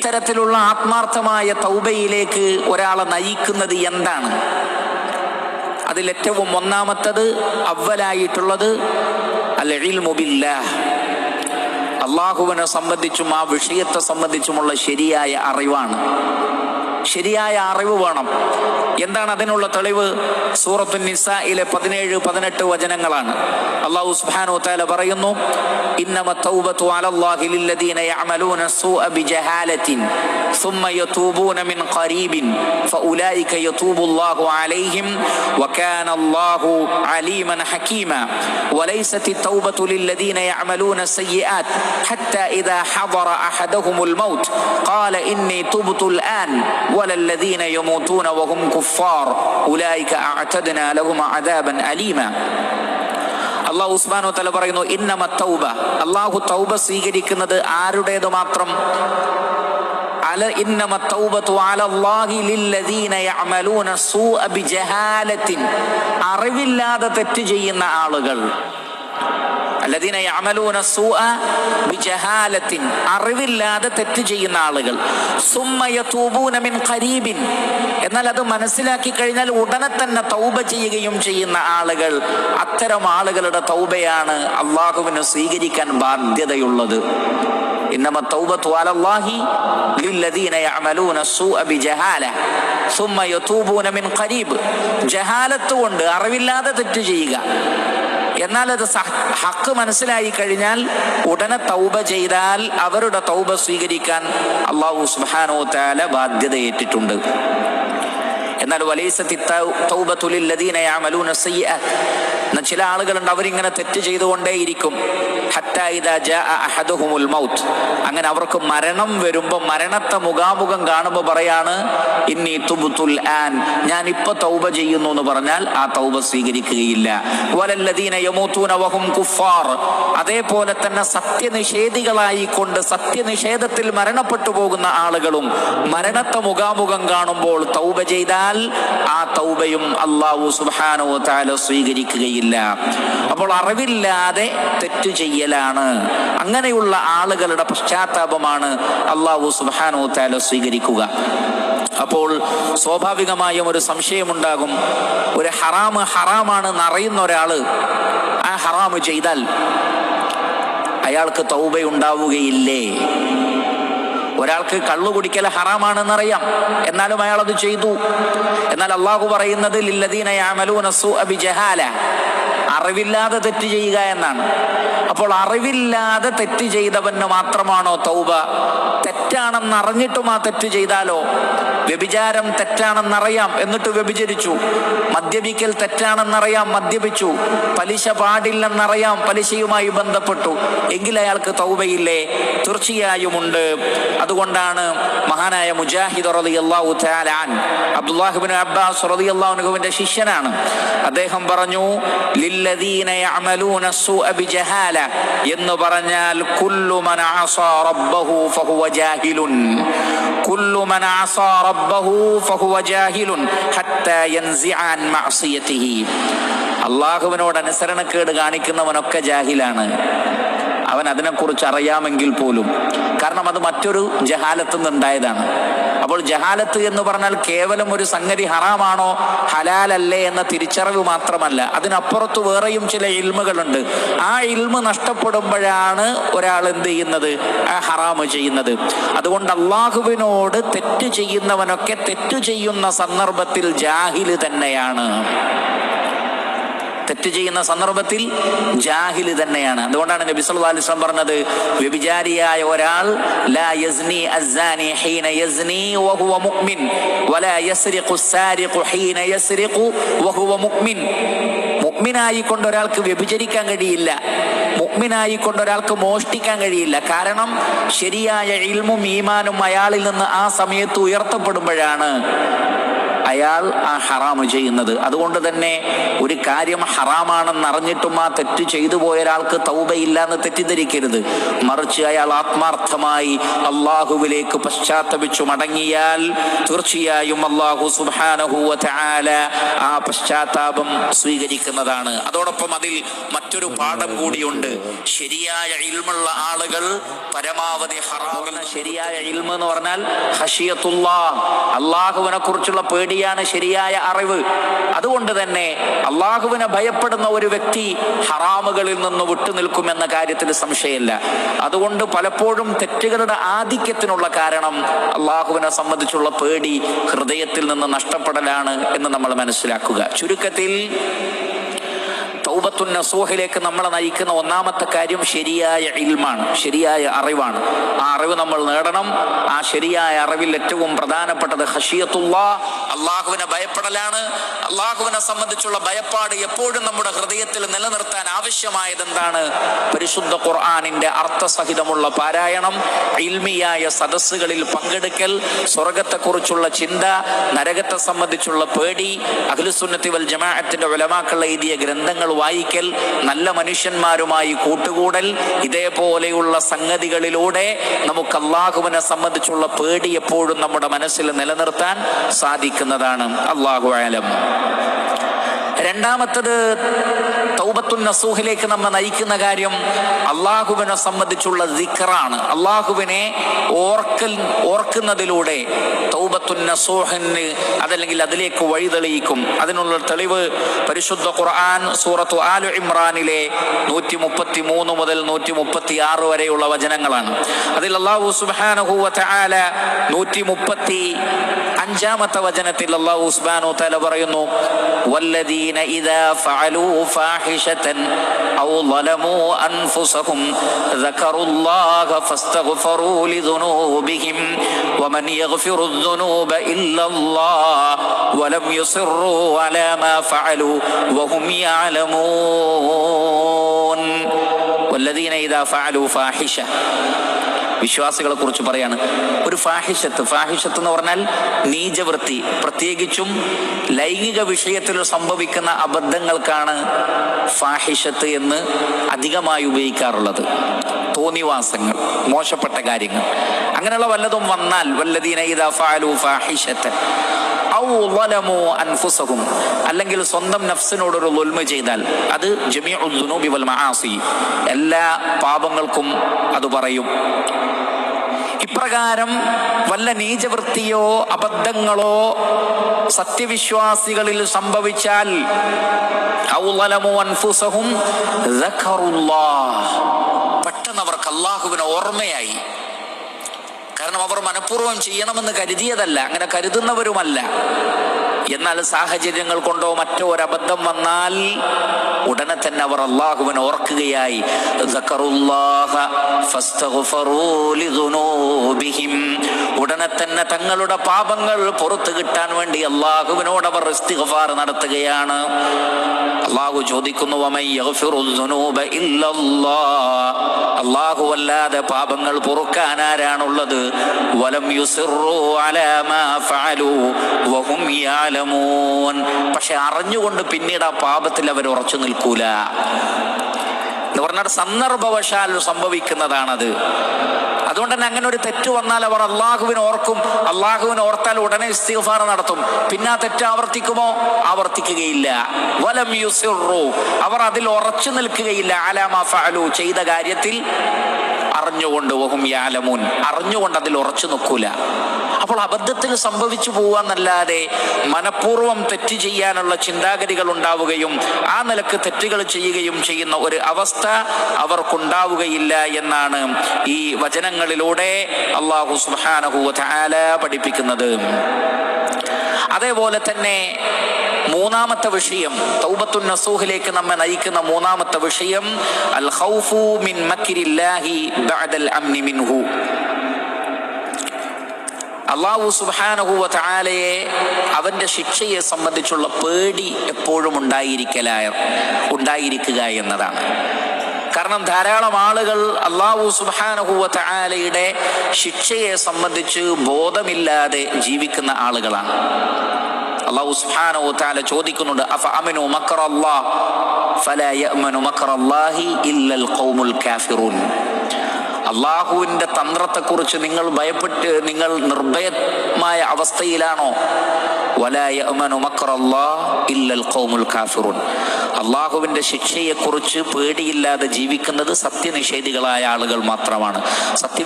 ഇത്തരത്തിലുള്ള ആത്മാർത്ഥമായ തൗബയിലേക്ക് ഒരാളെ നയിക്കുന്നത് എന്താണ്? അതിലേറ്റവും ഒന്നാമത്തത് അവലായിട്ടുള്ളത് അൽ ഇൽമു ബില്ലാഹ്. അള്ളാഹുവിനെ സംബന്ധിച്ചും ആ വിഷയത്തെ സംബന്ധിച്ചുമുള്ള ശരിയായ അറിവാണ്. ശരിയായ അറിവ് വേണം. എന്താണ് അതിനുള്ള തെളിവ് സൂറത്തു നിസയിലെ പതിനേഴ് പതിനെട്ട് വചനങ്ങളാണ് അള്ളാഹു സുബ്ഹാനഹു വതആല പറയുന്നു ഇന്നമ തൗബത്തു അലല്ലാഹി ലില്ലദീന യഅമലൂന സൂഅ ബിജഹാലത്തിൻ ثم يتوبون من قريب فأولئك يتوب الله عليهم وكان الله عليما حكيما وليست التوبة للذين يعملون السيئات حتى إذا حضر أحدهم الموت قال إني تبت الآن ولا الذين يموتون وهم كفار കുഫാർ ഉലായിക അഅതദന لهم عذابا അലീമ അള്ളാഹു ഉസ്മാനോ തല പറയുന്നു ഇന്നമ തൗബ. അള്ളാഹു തൗബ സ്വീകരിക്കുന്നത് ആരുടേത് മാത്രം? അല ഇന്നമ തൗബത്തു അലല്ലാഹി ലില്ലദീന യഅമലൂന സൂഅ ബിജഹാലത്തിൻ. അറിവില്ലാതെ തെറ്റ് ചെയ്യുന്ന ആളുകൾ. അല്ലദീന യഅമലൂന സൂഅ ബിജഹാലത്തിൻ അറിവില്ലാതെ തെറ്റ് ചെയ്യുന്ന ആളുകൾ സുമ്മ യതൂബൂന മിൻ ഖരീബിൻ എന്നാൽ അത് മനസ്സിലാക്കി കഴിഞ്ഞാൽ ഉടനെ തന്നെ തൗബ ചെയ്യുകയും ചെയ്യുന്ന ആളുകൾ അത്തരം ആളുകളുടെ തൗബയാണ് അള്ളാഹുവിന് സ്വീകരിക്കാൻ ബാധ്യതയുള്ളത് إنما التوبة على الله للذين يعملون السوء بجهالة ثم يتوبون من قريب ജഹാലത്ത് കൊണ്ട് അറിവില്ലാതെ തെറ്റ് ചെയ്യുക എന്നാൽ അത് ഹക്ക് മനസ്സിലായി കഴിഞ്ഞാൽ ഉടനെ തൗബ ചെയ്താൽ അവരുടെ തൗബ സ്വീകരിക്കാൻ അള്ളാഹു സുബ്ഹാനഹു താല ബാധ്യത ഏറ്റിട്ടുണ്ട് എന്നാൽ വലൈസത്തി തൗ- തൗബത്തു ലില്ലദീന യഅമലൂന സയ്യിഅത്ത് എന്നാൽ ചില ആളുകളുണ്ട് അവരിങ്ങനെ തെറ്റ് ചെയ്തുകൊണ്ടേയിരിക്കും. മൗത്ത്. അങ്ങനെ അവർക്ക് മരണം വരുമ്പോൾ മരണത്തെ മുഖാമുഖം കാണുമ്പോൾ പറയാണ് ഇന്നി തുബുത്തുൽ ആൻ ഞാൻ ഇപ്പൊ തൗബ ചെയ്യുന്നു എന്ന് പറഞ്ഞാൽ ആ തൗബ സ്വീകരിക്കുകയില്ല. അതേപോലെ തന്നെ സത്യനിഷേധികളായി കൊണ്ട് സത്യനിഷേധത്തിൽ മരണപ്പെട്ടു പോകുന്ന ആളുകളും മരണത്തെ മുഖാമുഖം കാണുമ്പോൾ തൗബ ചെയ്താൽ ആ തൗബയും അള്ളാഹു സുബാനോ താല സ്വീകരിക്കുകയില്ല. അപ്പോൾ അറിവില്ലാതെ തെറ്റ് ചെയ്യലാണ്. അങ്ങനെയുള്ള ആളുകളുടെ പശ്ചാത്താപമാണ് അള്ളാഹു സുബ്ഹാനഹു താല സ്വീകരിക്കുക. അപ്പോൾ സ്വാഭാവികമായും ഒരു സംശയമുണ്ടാകും. ഒരു ഹറാമ് ഹറാമാണെന്ന് അറിയുന്ന ഒരാൾ ആ ഹറാമ് ചെയ്താൽ അയാൾക്ക് തൗബയുണ്ടാവുകയില്ലേ? ഒരാൾക്ക് കള്ളു കുടിക്കൽ ഹറാമാണെന്നറിയാം എന്നാലും അയാൾ അത് ചെയ്തു. എന്നാൽ അള്ളാഹു പറയുന്നത് ലില്ലദീന യഅമലൂന സൂഅ ബിജഹാല. അറിവില്ലാതെ തെറ്റ് ചെയ്യുക എന്നാണ്. അപ്പോൾ അറിവില്ലാതെ തെറ്റ് ചെയ്തവന് മാത്രമാണോ തൗബ? തെറ്റാണെന്ന് അറിഞ്ഞിട്ടും ആ തെറ്റ് ചെയ്താലോ? വ്യഭിചാരം തെറ്റാണെന്നറിയാം എന്നിട്ട് വ്യഭിചരിച്ചു. മദ്യപിക്കൽ തെറ്റാണെന്നറിയാം മദ്യപിച്ചു. പലിശ പാടില്ലെന്നറിയാം പലിശയുമായി ബന്ധപ്പെട്ടു. എങ്കിൽ അയാൾക്ക് തൗബയില്ലേ? തീർച്ചയായും ഉണ്ട് അതുകൊണ്ടാണ് മഹാനായ മുജാഹിദ് റളിയല്ലാഹു അബ്ദുല്ലാഹിബ്നു അബ്ബാസ് റളിയല്ലാഹു അൻഹുവിന്റെ ശിഷ്യനാണ്. അദ്ദേഹം പറഞ്ഞു ബിജഹാല എന്ന് പറഞ്ഞാൽ കുല്ലു മൻ റബ്ബഹു ഫഹുവ ജാഹിലുൻ. കുല്ലു മൻ അസാ റബ്ബഹു ഫഹുവ ജാഹിലുൻ ഹത്താ യൻസിഅ അൻ മഅസിയതിഹി അള്ളാഹുവിനോട് അനുസരണക്കേട് കാണിക്കുന്നവനൊക്കെ ജാഹിലാണ്. അവൻ അതിനെക്കുറിച്ച് അറിയാമെങ്കിൽ പോലും. കാരണം അത് മറ്റൊരു ജഹാലത്തു നിന്നുണ്ടായതാണ് അപ്പോൾ ജഹാലത്ത് എന്ന് പറഞ്ഞാൽ കേവലം ഒരു സംഗതി ഹറാമാണോ? ഹലാലല്ലേ എന്ന തിരിച്ചറിവ് മാത്രമല്ല. അതിനപ്പുറത്ത് വേറെയും ചില ഇൽമുകളുണ്ട്. ആ ഇൽമ് നഷ്ടപ്പെടുമ്പോഴാണ് ഒരാൾ എന്ത് ചെയ്യുന്നത്? ഹറാമ് ചെയ്യുന്നത്. അതുകൊണ്ട് അള്ളാഹുവിനോട് തെറ്റ് ചെയ്യുന്നവനൊക്കെ തെറ്റ് ചെയ്യുന്ന സന്ദർഭത്തിൽ ജാഹിൽ തന്നെയാണ്. തെറ്റ് ചെയ്യുന്ന സന്ദർഭത്തിൽ ജാഹിൽ തന്നെയാണ്. അതുകൊണ്ടാണ് നബി സല്ലു അലൈഹി വസല്ലം പറഞ്ഞത് വ്യഭിചാരിയായ ഒരാൾ ലാ യസ്നി അസ്സാനി ഹീന യസ്നി വഹുവ മുഅ്മിൻ വലാ യസ്രിഖു സാരിഖു ഹീന യസ്രിഖു വഹുവ മുഅ്മിൻ. മുഅ്മിനായിക്കൊണ്ട് ഒരാൾക്ക് വ്യഭിചരിക്കാൻ കഴിയില്ല. മുഅ്മിനായിക്കൊണ്ട് ഒരാൾക്ക് മോഷ്ടിക്കാൻ കഴിയില്ല. കാരണം ശരിയായ ഇൽമും ഈമാനും അയാളിൽ നിന്ന് ആ സമയത്ത് ഉയർത്തപ്പെടുമ്പോഴാണ് അയാൾ ആ ഹറാമ് ചെയ്യുന്നത്. അതുകൊണ്ട് തന്നെ ഒരു കാര്യം ഹറാമാണെന്ന് അറിഞ്ഞിട്ടും ആ തെറ്റ് ചെയ്തു പോയ ഒരാൾക്ക് തൗബയില്ല എന്ന് തെറ്റിദ്ധരിക്കരുത്. മറിച്ച് അയാൾ ആത്മാർത്ഥമായി അള്ളാഹുവിലേക്ക് പശ്ചാത്തപിച്ചു മടങ്ങിയാൽ തീർച്ചയായും അള്ളാഹു സുബാനഹുവ ആ പശ്ചാത്താപം സ്വീകരിക്കുന്നതാണ്. അതോടൊപ്പം അതിൽ മറ്റൊരു പാഠം കൂടിയുണ്ട്. ശരിയായ ഇൽമുള്ള ആളുകൾ പരമാവധി ഹറാമിൽ ശരിയായ ഇൽമ എന്ന് പറഞ്ഞാൽ ഹഷിയത്തുള്ള അള്ളാഹുവിനെ കുറിച്ചുള്ള പേടിയാണ് ശരിയായ അറിവ്. അതുകൊണ്ട് തന്നെ അള്ളാഹുവിനെ ഭയപ്പെടുന്ന ഒരു വ്യക്തി ഹറാമുകളിൽ നിന്ന് വിട്ടുനിൽക്കുമെന്ന കാര്യത്തിൽ സംശയമില്ല. അതുകൊണ്ട് പലപ്പോഴും തെറ്റുകളുടെ ആധിക്യത്തിനുള്ള കാരണം അള്ളാഹുവിനെ സംബന്ധിച്ചുള്ള പേടി ഹൃദയത്തിൽ നിന്ന് നഷ്ടപ്പെടലാണ് എന്ന് നമ്മൾ മനസ്സിലാക്കുക. ചുരുക്കത്തിൽ തൗബത്തുൻ നസൂഹിലേക്ക് നമ്മളെ നയിക്കുന്ന ഒന്നാമത്തെ കാര്യം ശരിയായ ഇൽമാണ് ശരിയായ അറിവാണ്. ആ അറിവ് നമ്മൾ നേടണം. ആ ശരിയായ അറിവിൽ ഏറ്റവും പ്രധാനപ്പെട്ടത് ഹഷിയത്തുള്ള അള്ളാഹുവിനെ ഭയപ്പെടലാണ്. അള്ളാഹുവിനെ സംബന്ധിച്ചുള്ള ഭയപ്പാട് എപ്പോഴും നമ്മുടെ ഹൃദയത്തിൽ നിലനിർത്താൻ ആവശ്യമായത് എന്താണ് പരിശുദ്ധ ഖുർആാനിന്റെ അർത്ഥസഹിതമുള്ള പാരായണം ഇൽമിയായ സദസ്സുകളിൽ പങ്കെടുക്കൽ സ്വർഗത്തെക്കുറിച്ചുള്ള ചിന്ത നരകത്തെ സംബന്ധിച്ചുള്ള പേടി അഖിലുസുന്നത്തി വൽ ജമാഅത്തിന്റെ ഉലമാക്കൾ എഴുതിയ ഗ്രന്ഥങ്ങൾ വായിക്കൽ നല്ല മനുഷ്യന്മാരുമായി കൂട്ടുകൂടൽ ഇതേപോലെയുള്ള സംഗതികളിലൂടെ നമുക്ക് അള്ളാഹുവിനെ സംബന്ധിച്ചുള്ള പേടി എപ്പോഴും നമ്മുടെ മനസ്സിൽ നിലനിർത്താൻ സാധിക്കുന്നതാണ്. അള്ളാഹു ആലം രണ്ടാമത്തത് തൗബത്തുൽ നസൂഹിലേക്ക് നമ്മെ നയിക്കുന്ന കാര്യം അള്ളാഹുവിനെ സംബന്ധിച്ചുള്ള ദിക്റാണ്. അള്ളാഹുവിനെ ഓർക്കൽ ഓർക്കുന്നതിലൂടെ തൗബത്തുൽ നസൂഹിന് അതല്ലെങ്കിൽ അതിലേക്ക് വഴിതെളിയിക്കും അതിനുള്ള തെളിവ് പരിശുദ്ധ ഖുർആൻ സൂറത്തു ആലു ഇമ്രാനിലെ നൂറ്റി മുപ്പത്തി മൂന്ന് മുതൽ നൂറ്റി മുപ്പത്തി ആറ് വരെയുള്ള വചനങ്ങളാണ്. അതിൽ അള്ളാഹു സുബാനഹുവ തആല നൂറ്റി മുപ്പത്തി അഞ്ചാമത്തെ വചനത്തിൽ അള്ളാഹു സുബ്ഹാനഹു തആല പറയുന്നു വല്ലദീന ഇദാ ഫഅലൂ ഫാഹിഷതൻ ഔ ظلموا أنفسهم ذكروا الله فاستغفروا لذنوبهم ومن يغفر الذنوب إلا الله ولم يصروا على ما فعلوا وهم يعلمون والذين إذا فعلوا فاحشة വിശ്വാസികളെ കുറിച്ച് പറയാണ്. ഒരു ഫാഹിഷത്ത് ഫാഹിഷത്ത് എന്ന് പറഞ്ഞാൽ നീചവൃത്തി. പ്രത്യേകിച്ചും ലൈംഗിക വിഷയത്തിൽ സംഭവിക്കുന്ന അബദ്ധങ്ങൾക്കാണ് ഫാഹിഷത്ത് എന്ന് അധികമായി ഉപയോഗിക്കാറുള്ളത്. തോന്നിവാസങ്ങൾ മോശപ്പെട്ട കാര്യങ്ങൾ. അങ്ങനെയുള്ള വല്ലതും വന്നാൽ വല്ലതീന ഫാഹിഷത്ത്. അൻഫുസഹും അല്ലെങ്കിൽ സ്വന്തം നഫ്സിനോടൊരു ലുൽമ ചെയ്താൽ അത് ജമീഉൽ ദുനൂബി വൽ മആസി. എല്ലാ പാപങ്ങൾക്കും അത് പറയും. ഇപ്രകാരം വല്ല നീചവൃത്തിയോ അബദ്ധങ്ങളോ സത്യവിശ്വാസികളിൽ സംഭവിച്ചാൽ. പെട്ടെന്ന് അവർക്ക് അള്ളാഹുവിന് ഓർമ്മയായി. മനഃപൂർവം ചെയ്യണമെന്ന് കരുതിയതല്ല അങ്ങനെ കരുതുന്നവരുമല്ല. എന്നാൽ സാഹചര്യങ്ങൾ കൊണ്ടോ മറ്റോ ഒരബദ്ധം വന്നാൽ ഉടനെ തന്നെ അവർ അള്ളാഹുവിന് ഓർക്കുകയായി. ഉടനെ തന്നെ തങ്ങളുടെ പാപങ്ങൾ പുറത്തു കിട്ടാൻ വേണ്ടി അള്ളാഹുവിനോട് അവർ നടത്തുകയാണ്. അള്ളാഹു ചോദിക്കുന്നു അള്ളാഹു അല്ലാതെ പാപങ്ങൾ പൊറുക്കാൻ ആരാണുള്ളത്? വലം പക്ഷെ അറിഞ്ഞുകൊണ്ട് പിന്നീട് ആ പാപത്തിൽ അവർ ഉറച്ചു നിൽക്കൂല. എന്ന് പറഞ്ഞാൽ സന്ദർഭവശാൽ സംഭവിക്കുന്നതാണത്. അതുകൊണ്ട് തന്നെ അങ്ങനെ ഒരു തെറ്റ് വന്നാൽ അവർ അള്ളാഹുവിനെ ഓർക്കും. അള്ളാഹുവിനെ ഓർത്താൽ ഉടനെ ഇസ്തിഗ്ഫാർ നടത്തും. പിന്നെ ആ തെറ്റ് ആവർത്തിക്കുമോ? ആവർത്തിക്കുകയില്ല. വലം അവർ അതിൽ ഉറച്ചു നിൽക്കുകയില്ല. ഫഅലു. ചെയ്ത കാര്യത്തിൽ അറിഞ്ഞുകൊണ്ട് വഹും യാലമൂൻ. അറിഞ്ഞുകൊണ്ട് അതിൽ ഉറച്ചു നിൽക്കൂല. അപ്പോൾ അബദ്ധത്തിൽ സംഭവിച്ചു പോവാന്നല്ലാതെ മനഃപൂർവം തെറ്റ് ചെയ്യാനുള്ള ചിന്താഗതികൾ ഉണ്ടാവുകയും ആ നിലയ്ക്ക് തെറ്റുകൾ ചെയ്യുകയും ചെയ്യുന്ന ഒരു അവസ്ഥ അവർക്കുണ്ടാവുകയില്ല എന്നാണ് ഈ വചനങ്ങളിലൂടെ അള്ളാഹു സുബ്ഹാനഹു വതആല പഠിപ്പിക്കുന്നത്. അതേപോലെ തന്നെ മൂന്നാമത്തെ വിഷയം തൗബത്തുൻ നസൂഹിലേക്ക് നമ്മെ നയിക്കുന്ന മൂന്നാമത്തെ വിഷയം അൽ ഖൗഫു മിൻ മക്കിരില്ലാഹി ബഅദൽ അംനി മിൻഹു. അള്ളാഹു സുബ്ഹാനഹു വതആലയെ അവന്റെ ശിക്ഷയെ സംബന്ധിച്ചുള്ള പേടി എപ്പോഴും ഉണ്ടായിരിക്കലായ ഉണ്ടായിരിക്കുക എന്നതാണ്. കാരണം ധാരാളം ആളുകൾ അള്ളാഹു സുബാനഹുവ ശിക്ഷയെ സംബന്ധിച്ച് ബോധമില്ലാതെ ജീവിക്കുന്ന ആളുകളാണ്. അള്ളാഹു സുബ്ഹാനഹു തആല ചോദിക്കുന്നുണ്ട് അഫ അമിനു മക്റല്ലാഹ് ഫലാ മക്കർ മക്റല്ലാഹി ഇല്ലൽ ഖൗമുൽ കാഫിറൂൻ. അള്ളാഹുവിന്റെ തന്ത്രത്തെക്കുറിച്ച് നിങ്ങൾ ഭയപ്പെട്ട് നിങ്ങൾ നിർഭയമായ അവസ്ഥയിലാണോ? അള്ളാഹുവിന്റെ ശിക്ഷയെക്കുറിച്ച് പേടിയില്ലാതെ ജീവിക്കുന്നത് സത്യനിഷേധികളായ ആളുകൾ മാത്രമാണ്. സത്യ